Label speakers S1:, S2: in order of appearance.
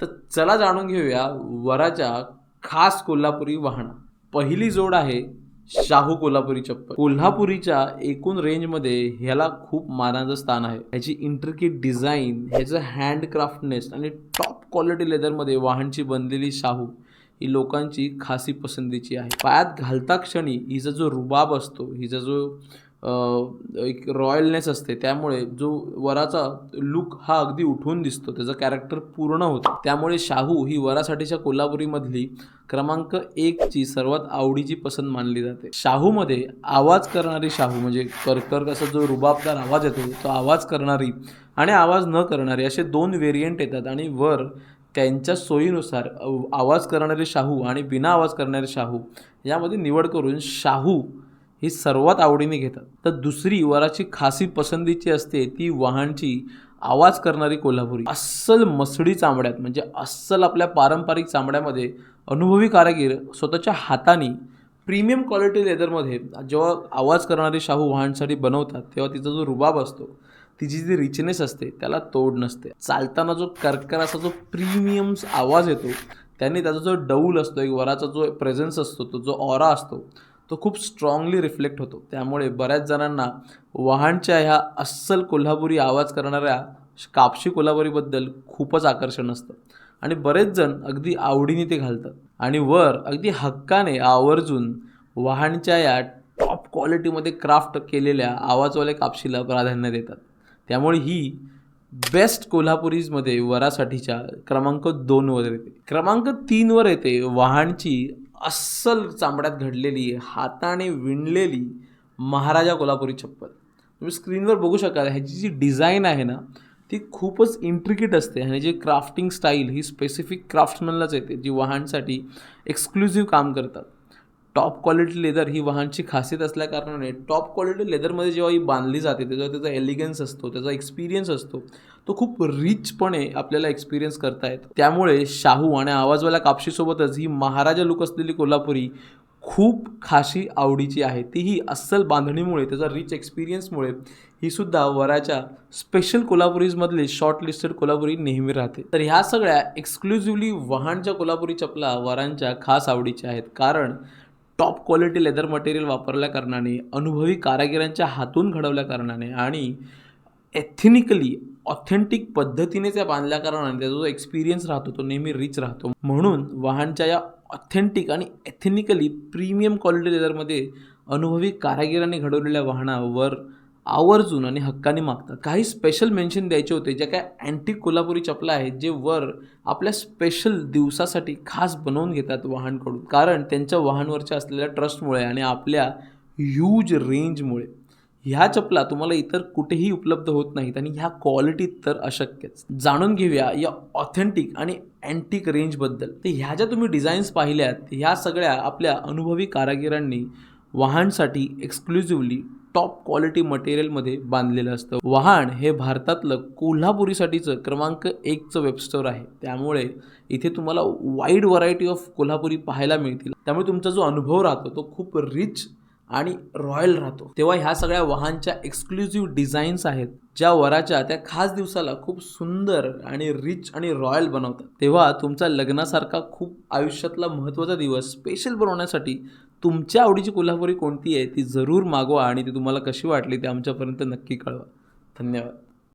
S1: तर चला जाणून घेऊया वराच्या खास कोल्हापुरी वाहन. पहिली जोड आहे शाहू कोल्हापुरी चप्पल. कोल्हापुरीच्या एकूण रेंजमध्ये ह्याला खूप मानाचं स्थान आहे. ह्याची इंट्रिकेट डिझाईन ह्याचं हँडक्राफ्टनेस आणि टॉप क्वालिटी लेदरमध्ये वाहनची बनलेली शाहू ही लोकांची खासी पसंतीची आहे. पायात घालता क्षणी हिचा जो रुबाब असतो हिचा जो एक रॉयलनेस असते. त्यामुळे जो वराचा लुक हा अगदी उठून दिसतो. त्याचं कॅरेक्टर पूर्ण होतं. त्यामुळे शाहू ही वरासाठीच्या कोल्हापुरीमधली क्रमांक एकची सर्वात आवडीची पसंत मानली जाते. शाहूमध्ये आवाज करणारी शाहू म्हणजे कर्कर्क असा जो रुबाबदार आवाज येतो तो आवाज करणारी आणि आवाज न करणारी असे दोन व्हेरियंट येतात आणि वर त्यांच्या सोयीनुसार आवाज करणारे शाहू आणि बिना आवाज करणारे शाहू यामध्ये निवड करून शाहू ही सर्वात आवडीने घेतात. तर दुसरी वराची खासी पसंतीची असते ती वाहनची आवाज करणारी कोल्हापुरी. अस्सल मसडी चामड्यात म्हणजे अस्सल आपल्या पारंपरिक चामड्यामध्ये अनुभवी कारागीर स्वतःच्या हाताने प्रीमियम क्वालिटी लेदरमध्ये जेव्हा आवाज करणारी शाहू वाहनसाठी बनवतात तेव्हा तिचा जो रुबाब असतो तिची जी रिचनेस असते त्याला तोड नसते. चालताना जो कर्कराचा जो प्रीमियम आवाज येतो त्याने त्याचा जो डौल असतो एक वराचा जो प्रेझेन्स असतो तो जो ऑरा असतो तो खूप स्ट्रॉंगली रिफ्लेक्ट होतो. त्यामुळे बऱ्याच जणांना वाहनच्या ह्या अस्सल कोल्हापुरी आवाज करणाऱ्या कापशी कोल्हापुरीबद्दल खूपच आकर्षण असतं. आणि बरेच जण अगदी आवडीने ते घालतात. आणि वर अगदी हक्काने आवर्जून वाहनच्या या टॉप क्वालिटीमध्ये क्राफ्ट केलेल्या आवाजवाल्या कापशीला प्राधान्य देतात. त्यामुळे ही बेस्ट कोल्हापुरीजमध्ये वरासाठीच्या क्रमांक दोनवर येते. क्रमांक तीनवर येते वाहनची अस्सल चांबड्यात घडलेली हाताने विणलेली महाराजा कोल्हापुरी चप्पल. तुम्ही स्क्रीनवर बघू शकाल ह्याची जी डिझाईन आहे ना ती खूपच इंट्रिकेट असते आणि जी क्राफ्टिंग स्टाईल ही स्पेसिफिक क्राफ्ट्समनलाच येते जी वाहनसाठी एक्सक्लुझिव्ह काम करतात. टॉप क्वालिटी लेदर ही वाहनची खासियत असल्याकारणाने टॉप क्वालिटी लेदरमध्ये जेव्हा ही बांधली जाते त्याच्यावर त्याचा एलिगन्स असतो त्याचा एक्सपिरियन्स असतो. तो खूप रिचपणे आपल्याला एक्सपिरियन्स करता येतो. त्यामुळे शाहू आणि आवाजवाल्या कापशीसोबतच ही महाराजा लुक असलेली कोल्हापुरी खूप खाशी आवडीची आहे. तीही अस्सल बांधणीमुळे त्याचा रिच एक्सपिरियन्समुळे ही सुद्धा वराच्या स्पेशल कोल्हापुरीजमधली शॉर्टलिस्टेड कोल्हापुरी नेहमी राहते. तर ह्या सगळ्या एक्सक्लुझिव्हली वाहनच्या कोल्हापुरी चपला वरांच्या खास आवडीच्या आहेत. कारण टॉप क्वालिटी लेदर मटेरियल वापरल्या कारणाने अनुभवी कारागिरांच्या हातून घडवल्या कारणाने आणि एथेनिकली ऑथेंटिक पद्धतीने त्या बांधल्या कारणाने त्याचा जो एक्सपिरियन्स राहतो तो नेहमी रिच राहतो. म्हणून वाहनच्या या ऑथेंटिक आणि एथेनिकली प्रीमियम क्वालिटी लेदरमध्ये अनुभवी कारागिरांनी घडवलेल्या वाहनावर आवर्जून आणि हक्काने मागतात. काही स्पेशल मेन्शन द्यायचे होते ज्या काय अँटी कोल्हापुरी चपला आहेत जे वर आपल्या स्पेशल दिवसासाठी खास बनवून घेतात वाहनकडून. कारण त्यांच्या वाहनवरच्या असलेल्या ट्रस्टमुळे आणि आपल्या ह्यूज रेंजमुळे ह्या चपला तुम्हाला इतर कुठेही उपलब्ध होत नाहीत आणि ह्या क्वालिटीत तर अशक्यच. जाणून घेऊया या ऑथेंटिक आणि अँटिक रेंजबद्दल तर ह्या ज्या तुम्ही डिझाईन्स पाहिल्यात ह्या सगळ्या आपल्या अनुभवी कारागिरांनी वाहनसाठी एक्सक्लुझिव्हली टॉप क्वालिटी मटेरियलमध्ये बांधलेलं असतं. वाहन हे भारतातलं कोल्हापुरीसाठीचं क्रमांक एकचं वेबस्टोर आहे. त्यामुळे इथे तुम्हाला वाईड व्हरायटी ऑफ कोल्हापुरी पाहायला मिळतील. त्यामुळे तुमचा जो अनुभव राहतो तो खूप रिच आणि रॉयल राहतो. तेव्हा ह्या सगळ्या वाहनच्या एक्सक्लुझिव्ह डिझाईन्स आहेत ज्या वराच्या त्या खास दिवसाला खूप सुंदर आणि रिच आणि रॉयल बनवतात. तेव्हा तुमचा लग्नासारखा खूप आयुष्यातला महत्त्वाचा दिवस स्पेशल बनवण्यासाठी तुमच्या आवडीची कोल्हापुरी कोणती आहे? ती जरूर मागवा आणि ती तुम्हाला कशी वाटली ते आमच्यापर्यंत नक्की कळवा. धन्यवाद.